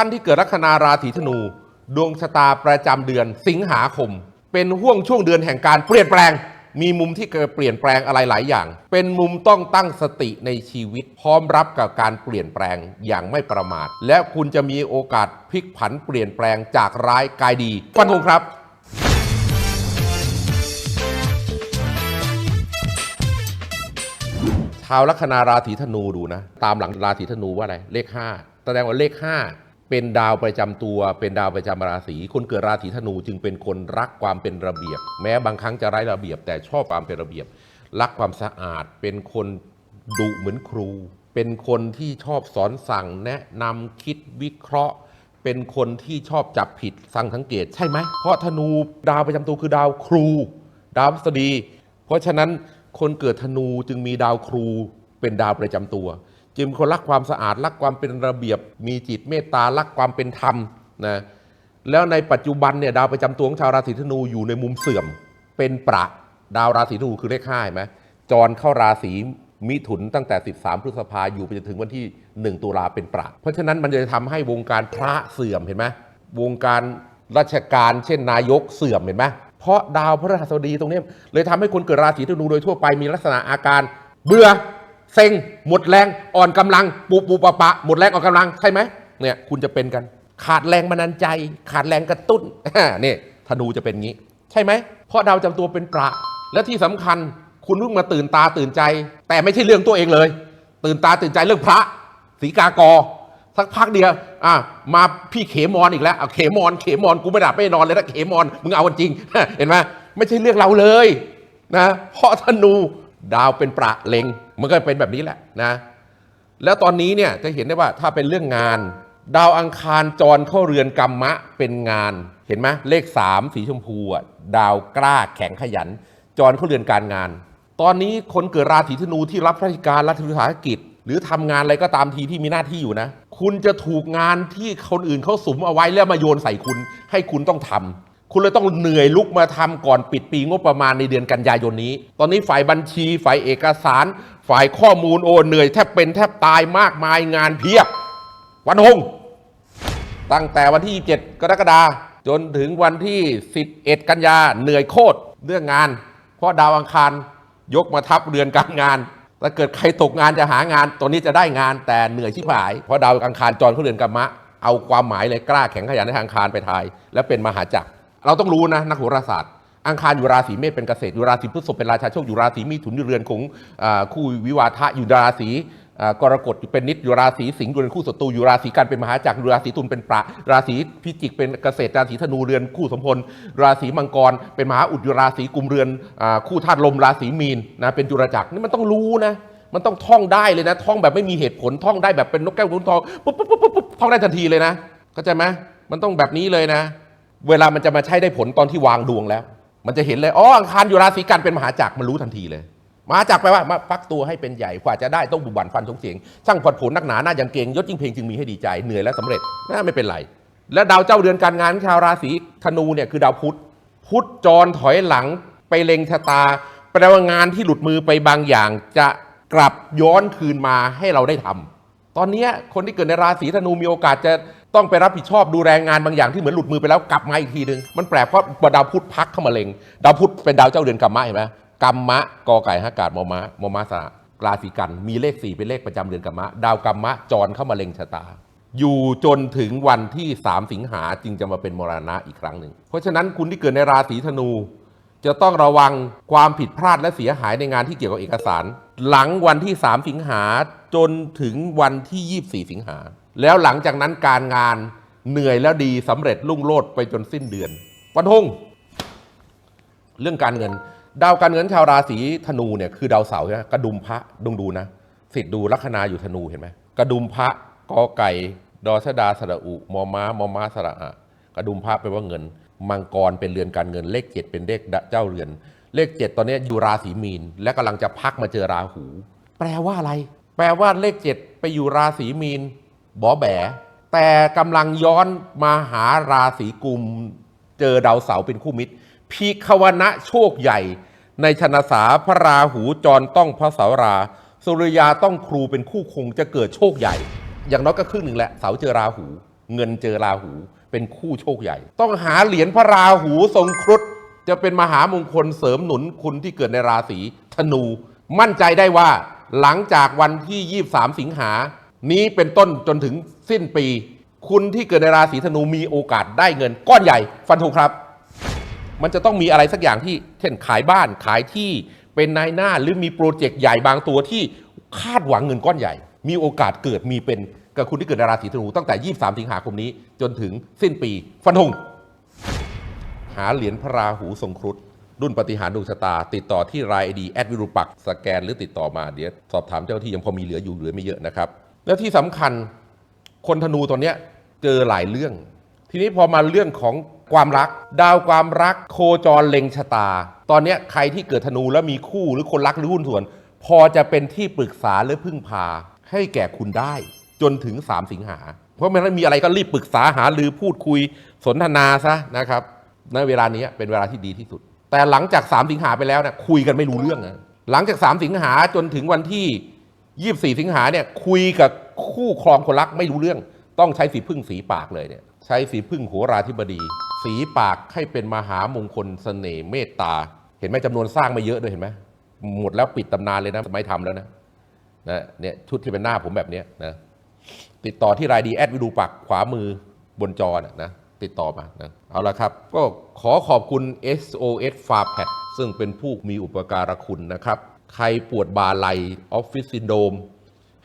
ท่านที่เกิดลัคนาราศีธนู ดวงชะตาประจำเดือนสิงหาคม เป็นห่วงช่วงเดือนแห่งการเปลี่ยนแปลง มีมุมที่เกิดเปลี่ยนแปลงอะไรหลายอย่าง เป็นมุมต้องตั้งสติในชีวิต พร้อมรับกับการเปลี่ยนแปลงอย่างไม่ประมาท และคุณจะมีโอกาสพลิกผันเปลี่ยนแปลงจากร้ายกลายดีฟันธงครับชาวลัคนาราศีธนูดูนะ ตามหลังราศีธนูว่าอะไรเลข 5 แสดงว่าเลข 5 เป็นดาวประจำตัว เป็นดาวประจำราศีคนเกิดราศีธนูจึงเป็นคนรักความเป็นระเบียบ แม้บางครั้งจะไร้ระเบียบ แต่ชอบความเป็นระเบียบ รักความสะอาด เป็นคนดุเหมือนครู เป็นคนที่ชอบสอนสั่งแนะนำคิดวิเคราะห์ เป็นคนที่ชอบจับผิดสั่งสังเกตใช่ไหมเพราะธนูดาวประจำตัวคือดาวครู ดาวพฤษฎีเพราะฉะนั้นคนเกิดธนูจึงมีดาวครูเป็นดาวประจำตัว จึงเป็นคนรักความสะอาดรักความเป็นระเบียบ มีจิตเมตตารักความเป็นธรรมนะแล้วในปัจจุบันเนี่ยดาวประจำตัวของชาวราศีธนูอยู่ในมุมเสื่อม เป็นประดาวราศีธนูคือเลขห้าไหมจรเข้าราศีมิถุนตั้งแต่ 13 พฤษภาอยู่ไปจนถึงวันที่ 1 ตุลาเป็นประ เพราะฉะนั้นมันจะทำให้วงการพระเสื่อมเห็นไหมวงการราชการเช่นนายกเสื่อมเห็นไหมเพราะดาวพระราชบดีตรงนี้เลยทำให้คนเกิดราศีธนูโดยทั่วไปมีลักษณะอาการเบื่อ เซ็งหมดแรงอ่อนกำลังปุบปุบปะปะหมดแรงอ่อนกำลังใช่ไหมเนี่ยคุณจะเป็นกันขาดแรงบันดาลใจ ขาดแรงกระตุ้นนี่ธนูจะเป็นงี้ ใช่ไหมเพราะดาวจำตัวเป็นประและที่สำคัญคุณเพิ่งมาตื่นตาตื่นใจ แต่ไม่ใช่เรื่องตัวเองเลย ตื่นตาตื่นใจเรื่องพระสีกากอสักพักเดียวอะมาพี่เขมอนอีกแล้วเอาเขมอนเขมอนกูไม่หลับไม่นอนเลยนะเขมอนมึงเอาจริง เห็นไหมไม่ใช่เรื่องเราเลยนะเพราะธนูดาวเป็นประเล็ง มันก็เป็นแบบนี้แหละนะ แล้วตอนนี้เนี่ยจะเห็นได้ว่าถ้าเป็นเรื่องงาน ดาวอังคารจรเข้าเรือนกรรมะเป็นงานเห็นไหมเลข3สีชมพูอะดาวกล้าแข็งขยัน จรเข้าเรือนการงาน ตอนนี้คนเกิดราศีธนูที่รับราชการรัฐวิสาหกิจ หรือทำงานอะไรก็ตามทีที่มีหน้าที่อยู่นะ คุณจะถูกงานที่คนอื่นเขาสุมเอาไว้แล้วมาโยนใส่คุณ ให้คุณต้องทำ คุณเลยต้องเหนื่อยลุกมาทำก่อนปิดปีงบประมาณในเดือนกันยายนนี้ ตอนนี้ฝ่ายบัญชี ฝ่ายเอกสาร ฝ่ายข้อมูลโอเหนื่อยแทบเป็นแทบตายมากมายงานเพียบ วันหงตั้งแต่วันที่ 27 กรกฎาคมจนถึงวันที่ 11 กันยาเหนื่อยโคตรเรื่องงาน เพราะดาวอังคารยกมาทับเรือนการงานถ้าเกิดใครตกงานจะหางานตัวนี้จะได้งานแต่เหนื่อยชิบหาย เพราะดาวอังคารจรเข้าเรือนกรรมะ เอาความหมายเลยกล้าแข็งขยันในทางอังคารไปทาย และเป็นมหาจักร เราต้องรู้นะนักโหราศาสตร์ อังคารอยู่ราศีเมษเป็นเกษตรอยู่ราศีพฤษภเป็นราชาโชคอยู่ราศีมิถุนอยู่เรือนของคู่วิวาทะอยู่ราศีกรกฎเป็นนิดอยู่ราศีสิงห์อยู่เรือนคู่ศัตรูอยู่ราศีกันเป็นมหาจักรอยู่ราศีตุลเป็นประราศีพิจิกเป็นเกษตรราศีธนูเรือนคู่สมพลราศีมังกร เป็นมหาอุดอยู่ราศีกุมเรือนคู่ธาตุลมราศีมีนนะเป็นจุรจักรนี่มันต้องรู้นะมันต้องท่องได้เลยนะ ท่องแบบไม่มีเหตุผลท่องได้แบบเป็นนกแก้วขุนทองปุ๊บปุ๊บปุ๊บปุ๊บท่องได้ทันทีเลยนะเข้าใจไหมมันต้องแบบนี้เลยนะ เวลามันจะมาใช้ได้ผลตอนที่วางดวงแล้ว มันจะเห็นเลยอ๋ออังคารอยู่ราศีกันเป็นมหาจักรมันรู้ทันทีเลยมหาจักรแปลว่ามาฟักตัวให้เป็นใหญ่กว่าจะได้ต้องบุบบันฟันทงเสียงช่างผดผลนักหนาหน้าอย่างเก่งยศยิ่งเพลงจึงมีให้ดีใจเหนื่อยและสำเร็จนะไม่เป็นไรและดาวเจ้าเรือนการงานชาวราศีธนูเนี่ยคือดาวพุธพุธจรถอยหลังไปเล็งชะตาแปลว่างานที่หลุดมือไปบางอย่าง จะกลับย้อนคืนมาให้เราได้ทำตอนนี้คนที่เกิดในราศีธนูมีโอกาสจะ ต้องไปรับผิดชอบดูแลงงานบางอย่างที่เหมือนหลุดมือไปแล้วกลับมาอีกทีนึง มันแปลกเพราะดาวพุธพักเข้ามาเล็งดาวพุธเป็นดาวเจ้าเรือนกรรมะเห็นไหมกรรมะกอไก่ฮักกาดมอม้ามอม้าสระราศีกัน มีเลขสี่เป็นเลขประจำเรือนกรรมะ ดาวกรรมะจรเข้ามาเล็งชะตา อยู่จนถึงวันที่3สิงหาจึงจะมาเป็นมรณะอีกครั้งหนึ่งเพราะฉะนั้นคุณที่เกิดในราศีธนู จะต้องระวังความผิดพลาดและเสียหายในงานที่เกี่ยวกับเอกสาร หลังวันที่3สิงหาจนถึงวันที่24สิงหา แล้วหลังจากนั้นการงานเหนื่อยแล้วดีสำเร็จรุ่งโรจน์ไปจนสิ้นเดือนวันทงเรื่องการเงิน ดาวการเงินชาวราศีธนูเนี่ยคือดาวเสาร์ใช่ไหมกระดุมพระดงดูนะสิทธิ์ดูลัคนาอยู่ธนูเห็นไหมกระดุมพระกอไก่ดอชดาสระอุมอม้ามอม้าสระอะกระดุมพระแปลว่าเงิน มังกรเป็นเรือนการเงินเลขเจ็ดเป็นเลขเจ้าเรือน เลขเจ็ดตอนนี้อยู่ราศีมีน และกำลังจะพักมาเจอราหู แปลว่าอะไร แปลว่าเลขเจ็ดไปอยู่ราศีมีน บอแบแต่กำลังย้อนมาหาราศีกุม เจอดาวเสาร์เป็นคู่มิตรพีควนะโชคใหญ่ ในชนะสาพระราหูจรต้องพระเสารา สุริยาต้องครูเป็นคู่คงจะเกิดโชคใหญ่ อย่างน้อยก็ครึ่งหนึ่งแหละเสาเจอราหู เงินเจอราหูเป็นคู่โชคใหญ่ ต้องหาเหรียญพระราหูทรงครุฑจะเป็นมหามงคลเสริมหนุนคุณที่เกิดในราศีธนู มั่นใจได้ว่าหลังจากวันที่ 23 สิงหา นี้เป็นต้นจนถึงสิ้นปี คุณที่เกิดในราศีธนูมีโอกาสได้เงินก้อนใหญ่ฟันธงครับ มันจะต้องมีอะไรสักอย่างที่ เช่นขายบ้านขายที่เป็นนายหน้าหรือมีโปรเจกต์ใหญ่บางตัวที่คาดหวังเงินก้อนใหญ่ มีโอกาสเกิดมีเป็นกับคุณที่เกิดในราศีธนูตั้งแต่ 23 สิงหาคมนี้จนถึงสิ้นปี ฟันธงหาเหรียญพระราหูทรงครุฑรุ่นปฏิหารดวงชะตา ติดต่อที่รายดีแอดวิรุปักษ์สแกนหรือติดต่อมาเดี๋ยวสอบถามเจ้าหน้าที่ยังพอมีเหลืออยู่เหลือไม่เยอะนะครับ แล้วที่สำคัญคนธนูตอนเนี้ยเจอหลายเรื่อง ทีนี้พอมาเรื่องของความรัก ดาวความรักโคจรเล็งชะตา ตอนเนี้ยใครที่เกิดธนูแล้วมีคู่หรือคนรักหรือหุ้นส่วน พอจะเป็นที่ปรึกษาหรือพึ่งพาให้แก่คุณได้ จนถึง 3 สิงหา เพราะมันมีอะไรก็รีบปรึกษาหาหรือพูดคุยสนทนาซะนะครับในเวลานี้เป็นเวลาที่ดีที่สุด แต่หลังจาก 3 สิงหาไปแล้วเนี่ยคุยกันไม่รู้เรื่องนะหลังจาก 3 สิงหาจนถึงวันที่ 24 สิงหาเนี่ยคุยกับคู่ครองคนรักไม่รู้เรื่อง ต้องใช้สีพึ่งสีปากเลยเนี่ยใช้สีพึ่งโหราธิบดี สีปากให้เป็นมหามงคลเสน่ห์เมตตา เห็นไหมจำนวนสร้างไม่เยอะด้วยเห็นไหมหมดแล้วปิดตำนานเลยนะไม่ทำแล้วนะนะเนี่ยชุดที่เป็นหน้าผมแบบเนี้นะติดต่อที่รายดีแอดวิดูปักขวามือบนจอนะนะติดต่อมานะเอาละครับ ก็ขอขอบคุณ SOS f a r p a d ซึ่งเป็นผู้มีอุปการะคุณนะครับ ใครปวดบาไหลออฟฟิศซินโดม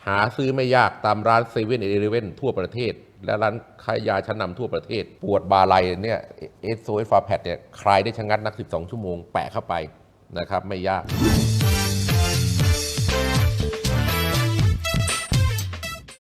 หาซื้อไม่ยากตามร้านเซเว่นเอเลเว่นทั่วประเทศ และร้านขายยาชั้นนำทั่วประเทศ ปวดบาไหลเนี่ยเอสโซเอฟาแพดเนี่ยคลายได้ชะงัดนัก 12 ชั่วโมง แปะเข้าไปนะครับไม่ยาก